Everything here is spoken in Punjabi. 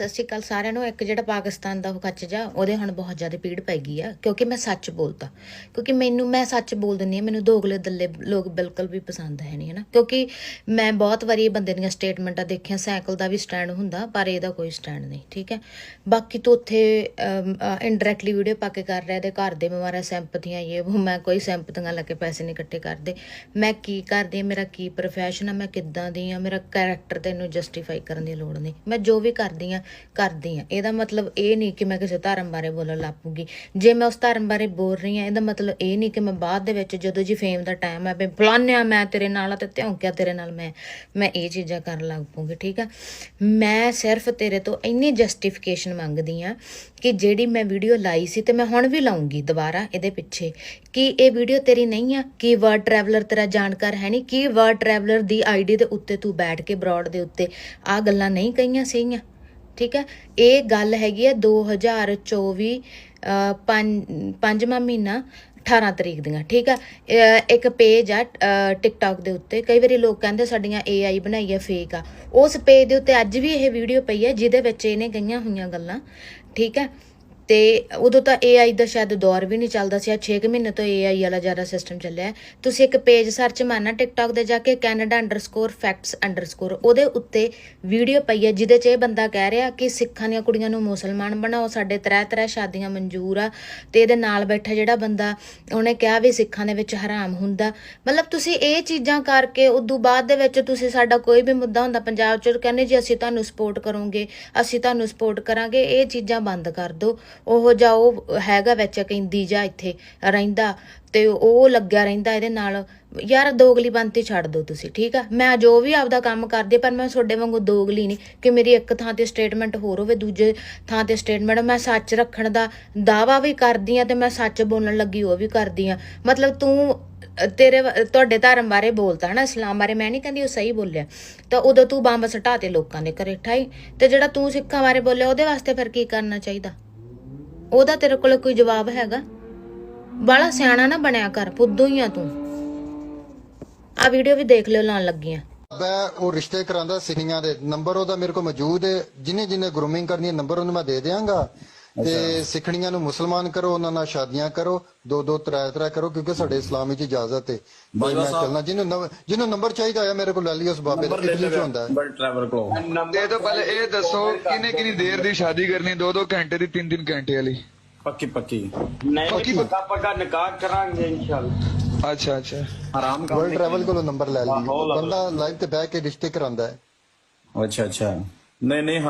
ਸਤਿ ਸ਼੍ਰੀ ਅਕਾਲ ਸਾਰਿਆਂ ਨੂੰ। ਇੱਕ ਜਿਹੜਾ ਪਾਕਿਸਤਾਨ ਦਾ ਉਹ ਕੱਚ ਜਾ, ਉਹਦੇ ਹੁਣ ਬਹੁਤ ਜ਼ਿਆਦਾ ਪੀੜ ਪੈ ਗਈ ਆ, ਕਿਉਂਕਿ ਮੈਂ ਸੱਚ ਬੋਲਤਾ। ਕਿਉਂਕਿ ਮੈਨੂੰ, ਮੈਂ ਸੱਚ ਬੋਲ ਦਿੰਦੀ ਆ ਮੈਨੂੰ ਦੋਗਲੇ ਦੱਲੇ ਲੋਕ ਬਿਲਕੁਲ ਵੀ ਪਸੰਦ ਹੈ ਨਹੀਂ ਹਨਾ। ਕਿਉਂਕਿ ਮੈਂ ਬਹੁਤ ਵਾਰੀ ਇਹ ਬੰਦੇ ਦੀਆਂ ਸਟੇਟਮੈਂਟਾਂ ਦੇਖੀਆਂ, ਸਾਈਕਲ ਦਾ ਵੀ ਸਟੈਂਡ ਹੁੰਦਾ, ਪਰ ਇਹਦਾ ਕੋਈ ਸਟੈਂਡ ਨਹੀਂ, ਠੀਕ ਹੈ? ਬਾਕੀ ਤੂੰ ਉੱਥੇ ਇਨਡਾਇਰੈਕਟਲੀ ਵੀਡੀਓ ਪਾ ਕੇ ਕਰ ਰਿਹਾ, ਇਹਦੇ ਘਰ ਦੇ ਬਿਮਾਰਾਂ ਸੈਂਪਥੀਆਂ ਇਹ ਉਹ ਮੈਂ ਕੋਈ ਸੈਂਪਥੀਆਂ ਲੈ ਕੇ ਪੈਸੇ ਨਹੀਂ ਇਕੱਠੇ ਕਰਦੇ। ਮੈਂ ਕੀ ਕਰਦੀ ਹਾਂ, ਮੇਰਾ ਕੀ ਪ੍ਰੋਫੈਸ਼ਨ ਆ, ਮੈਂ ਕਿੱਦਾਂ ਦੀ ਆ ਮੇਰਾ ਕੈਰੈਕਟਰ ਤੈਨੂੰ ਜਸਟੀਫਾਈ ਕਰਨ ਦੀ ਲੋੜ ਨਹੀਂ। ਮੈਂ ਜੋ ਵੀ ਕਰਦੀ ਆ ਕਰਦੀ ਆ। ਇਹਦਾ ਮਤਲਬ ਇਹ ਨਹੀਂ ਕਿ ਮੈਂ ਕਿਸੇ ਧਰਮ ਬਾਰੇ ਬੋਲਣ ਲੱਪੂਗੀ ਜੇ ਮੈਂ ਉਸ ਧਰਮ ਬਾਰੇ ਬੋਲ ਰਹੀ ਆ, ਇਹਦਾ ਮਤਲਬ ਇਹ ਨਹੀਂ ਕਿ ਮੈਂ ਬਾਅਦ ਦੇ ਵਿੱਚ ਜਦੋਂ ਜੀ ਫੇਮ ਦਾ ਟਾਈਮ ਆ ਮੈਂ ਫਲਾਨਿਆ ਮੈਂ ਤੇਰੇ ਨਾਲ ਆ ਤੇ ਧੌਂਕਿਆ ਤੇਰੇ ਨਾਲ ਮੈਂ ਮੈਂ ਇਹ ਚੀਜ਼ਾਂ ਕਰਨ ਲੱਗ ਪੂੰਗੀ ਠੀਕ ਆ? ਮੈਂ ਸਿਰਫ ਤੇਰੇ ਤੋਂ ਇੰਨੀ ਜਸਟੀਫਿਕੇਸ਼ਨ ਮੰਗਦੀ ਆ ਕਿ ਜਿਹੜੀ ਮੈਂ ਵੀਡੀਓ ਲਾਈ ਸੀ ਤੇ ਮੈਂ ਹੁਣ ਵੀ ਲਾਉਂਗੀ ਦੁਬਾਰਾ ਇਹਦੇ ਪਿੱਛੇ। ਕਿ ਇਹ ਵੀਡੀਓ ਤੇਰੀ ਨਹੀਂ ਆ? ਕਿ ਵਰਡ ਟਰੈਵਲਰ ਤੇਰਾ ਜਾਣਕਾਰ ਹੈ ਨਹੀਂ? ਕਿ ਵਰਡ ਟਰੈਵਲਰ ਦੀ ਆਈਡੀ ਦੇ ਉੱਤੇ ਤੂੰ ਬੈਠ ਕੇ ਬਰੋਡ ਦੇ ਉੱਤੇ ਆ ਗੱਲਾਂ ਨਹੀਂ ਕਹੀਆਂ ਸੀਗੀਆਂ? ਠੀਕ ਹੈ? ਇਹ ਗੱਲ ਹੈਗੀ ਆ 2024 ਅਹ, ਪੰਜ- ਪੰਜਵਾਂ ਮਹੀਨਾ 18 ਤਰੀਕ ਦੀਆਂ ਠੀਕ ਆ ਇੱਕ ਪੇਜ ਆ ਟਿਕਟੌਕ ਦੇ ਉੱਤੇ ਕਈ ਵਾਰੀ ਲੋਕ ਕਹਿੰਦੇ ਸਾਡੀਆਂ AI ਬਣਾਈ ਆ ਫੇਕ ਆ। ਉਸ ਪੇਜ ਦੇ ਉੱਤੇ ਅੱਜ ਵੀ ਇਹ ਵੀਡੀਓ ਪਈ ਹੈ ਜਿਹਦੇ ਵਿੱਚ ਇਹਨੇ ਗਈਆਂ ਹੋਈਆਂ ਗੱਲਾਂ ਠੀਕ ਹੈ? ਤੇ ਉਦੋਂ ਤਾਂ AI ਦਾ ਸ਼ਾਇਦ ਦੌਰ ਵੀ ਨਹੀਂ ਚੱਲਦਾ ਸੀ ਆ 6 ਮਹੀਨੇ ਤੋਂ AI ਵਾਲਾ ਜ਼ਿਆਦਾ ਸਿਸਟਮ ਚੱਲਿਆ ਤੁਸੀਂ ਇੱਕ ਪੇਜ ਸਰਚ ਮਾਰਨਾ ਟਿਕਟੌਕ ਦੇ ਜਾ ਕੇ canada_facts_ ਉਹਦੇ ਉੱਤੇ ਵੀਡੀਓ ਪਈ ਹੈ, ਜਿਹਦੇ 'ਚ ਇਹ ਬੰਦਾ ਕਹਿ ਰਿਹਾ ਕਿ ਸਿੱਖਾਂ ਦੀਆਂ ਕੁੜੀਆਂ ਨੂੰ ਮੁਸਲਮਾਨ ਬਣਾਓ, ਸਾਡੇ ਤਰ੍ਹਾਂ ਤਰ੍ਹਾਂ ਸ਼ਾਦੀਆਂ ਮਨਜ਼ੂਰ ਆ, ਤੇ ਇਹਦੇ ਨਾਲ ਬੈਠਾ ਜਿਹੜਾ ਬੰਦਾ, ਉਹਨੇ ਕਿਹਾ ਵੀ ਸਿੱਖਾਂ ਦੇ ਵਿੱਚ ਹਰਾਮ ਹੁੰਦਾ। ਮਤਲਬ ਤੁਸੀਂ ਇਹ ਚੀਜ਼ਾਂ ਕਰਕੇ ਉਦੋਂ ਬਾਅਦ ਦੇ ਵਿੱਚ ਤੁਸੀਂ ਸਾਡਾ ਕੋਈ ਵੀ ਮੁੱਦਾ ਹੁੰਦਾ, ਪੰਜਾਬ 'ਚ ਕਹਿੰਦੇ ਜੀ ਅਸੀਂ ਤੁਹਾਨੂੰ ਸਪੋਰਟ ਕਰੋਗੇ, ਅਸੀਂ ਤੁਹਾਨੂੰ ਸਪੋਰਟ ਕਰਾਂਗੇ, ਇਹ ਚੀਜ਼ਾਂ ਬੰਦ ਕਰ ਦਿਓ। ਉਹ ਜਾ ਉਹ ਹੈਗਾ ਵਿੱਚ ਕਹਿੰਦੀ ਜਾ ਇੱਥੇ ਰਹਿੰਦਾ ਤੇ ਉਹ ਲੱਗਿਆ ਰਹਿੰਦਾ ਇਹਦੇ ਨਾਲ। ਯਾਰ ਦੋਗਲੀ ਬੰਤੀ ਛੱਡ ਦਿਓ ਤੁਸੀਂ, ਠੀਕ ਆ? ਮੈਂ ਜੋ ਵੀ ਆਪਦਾ ਕੰਮ ਕਰਦੀ ਪਰ ਮੈਂ ਤੁਹਾਡੇ ਵਾਂਗੂ ਦੋਗਲੀ ਨਹੀਂ ਕਿ ਮੇਰੀ ਇੱਕ ਥਾਂ ਤੇ ਸਟੇਟਮੈਂਟ ਹੋਰ ਹੋਵੇ, ਦੂਜੇ ਥਾਂ ਤੇ ਸਟੇਟਮੈਂਟ ਮੈਂ ਸੱਚ ਰੱਖਣ ਦਾ ਦਾਵਾ ਵੀ ਕਰਦੀ ਆ ਤੇ ਮੈਂ ਸੱਚ ਬੋਲਣ ਲੱਗੀ ਉਹ ਵੀ ਕਰਦੀ ਆ ਮਤਲਬ ਤੂੰ ਤੇਰੇ ਤੁਹਾਡੇ ਧਰਮ ਬਾਰੇ ਬੋਲਤਾ ਹਨਾ ਇਸਲਾਮ ਬਾਰੇ, ਮੈਂ ਨਹੀਂ ਕਹਿੰਦੀ ਉਹ ਸਹੀ ਬੋਲਿਆ। ਤਾਂ ਉਦੋਂ ਤੂੰ ਬੰਬ ਸਟਾਤੇ ਲੋਕਾਂ ਦੇ ਘਰੇ, ਠਾਈ? ਤੇ ਜਿਹੜਾ ਤੂੰ ਸਿੱਖਾਂ ਬਾਰੇ ਬੋਲਿਆ, ਉਹਦੇ ਵਾਸਤੇ ਫਿਰ ਕੀ ਕਰਨਾ ਚਾਹੀਦਾ? ਉਹਦਾ ਤੇਰੇ ਕੋਲ ਕੋਈ ਜਵਾਬ ਹੈਗਾ? ਬਾਲਾ ਸਿਆਣਾ ਨਾ ਬਣਿਆ ਕਰ ਫੁੱਦੂ ਹੀ ਆ ਤੂੰ। ਆ ਵੀਡੀਓ ਵੀ ਦੇਖ ਲਿਓ, ਲਾਉਣ ਲੱਗੀ ਆ। ਮੈਂ ਉਹ ਰਿਸ਼ਤੇ ਕਰਾਂਦਾ ਸਿੱਖੀਆਂ ਦੇ ਨੰਬਰ ਉਹਦਾ ਮੇਰੇ ਕੋਲ ਮੌਜੂਦ ਹੈ ਜਿਨੇ ਜਿਨੇ ਗਰੂਮਿੰਗ ਕਰਨੀ ਹੈ ਨੰਬਰ ਉਹਨੂੰ ਮੈਂ ਦੇ ਦਿਆਂਗਾ। ਤੇ ਸਿੱਖਣੀਆਂ ਨੂੰ ਮੁਸਲਮਾਨ ਕਰੋ ਉਹਨਾਂ ਨਾਲ ਸ਼ਾਦੀਆਂ ਕਰੋ ਦੋ ਦੋ ਤਰਾ ਤਰਾ ਕਰੋ ਕਿਉਂਕਿ ਸਾਡੇ ਇਸਲਾਮ ਵਿੱਚ ਇਜਾਜ਼ਤ ਹੈ ਬਈ ਮੈਂ ਚੱਲਣਾ ਜਿਹਨੂੰ ਜਿਹਨੂੰ ਨੰਬਰ ਚਾਹੀਦਾ ਹੈ ਮੇਰੇ ਕੋਲ ਲੈ ਲਈ ਉਸ ਬਾਬੇ ਦਾ ਇਟਲੀ ਚ ਹੁੰਦਾ ਹੈ। ਬਟ ਟਰੈਵਲ ਕੋ ਦੇ ਤੋਂ ਪਹਿਲੇ ਇਹ ਦੱਸੋ ਕਿੰਨੇ ਕਿੰਨੀ ਦੇਰ ਦੀ ਸ਼ਾਦੀ ਕਰਨੀ 2-2 ਘੰਟੇ ਦੀ 3-3 ਘੰਟੇ ਵਾਲੀ। ਪੱਕੀ ਪੱਕੀ। ਨਹੀਂ ਪੱਕੀ- ਪੱਕਾ। ਪੱਕਾ ਨਿਕਾਹ ਕਰਾਂਗੇ ਇਨਸ਼ਾਅੱਲਾ। ਅੱਛਾ ਅੱਛਾ। ਆਰਾਮ ਕਰ ਵਰਲਡ ਟਰੈਵਲ ਕੋਲੋਂ ਨੰਬਰ ਲੈ ਲਈ ਬੰਦਾ ਲਾਈਵ ਤੇ ਬਹਿ ਕੇ ਰਿਸ਼ਤੇ ਕਰਾਂਦਾ ਹੈ। ਅੱਛਾ ਅੱਛਾ। ਨਹੀਂ ਨਹੀਂ